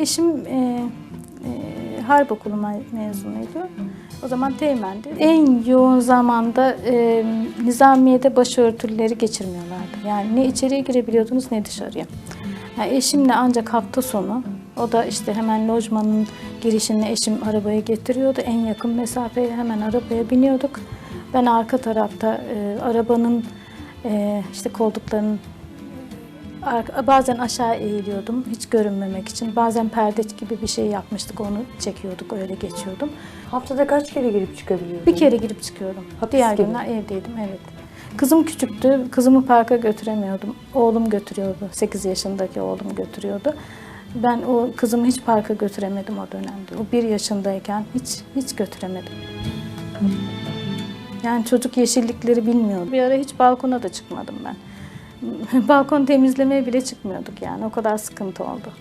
eşim e, e, harp okulu me- mezunuydu. O zaman teğmendi. En yoğun zamanda e, nizamiyede başörtüleri geçirmiyorlardı. Yani ne içeriye girebiliyordunuz ne dışarıya. Yani eşimle ancak hafta sonu, o da işte hemen lojmanın girişine eşim arabayı getiriyordu. En yakın mesafeye hemen arabaya biniyorduk. Ben arka tarafta e, arabanın e, işte koltuklarının Ar- Bazen aşağı eğiliyordum hiç görünmemek için. Bazen perde gibi bir şey yapmıştık onu çekiyorduk öyle geçiyordum. Haftada kaç kere girip çıkabiliyordun? Bir kere girip çıkıyordum. Hapis Diğer gibi. günler evdeydim evet. Kızım küçüktü. Kızımı parka götüremiyordum. Oğlum götürüyordu. 8 yaşındaki oğlum götürüyordu. Ben o kızımı hiç parka götüremedim o dönemde. O bir yaşındayken hiç hiç götüremedim. Yani çocuk yeşillikleri bilmiyordu. Bir ara hiç balkona da çıkmadım ben. Balkon temizlemeye bile çıkmıyorduk yani. O kadar sıkıntı oldu.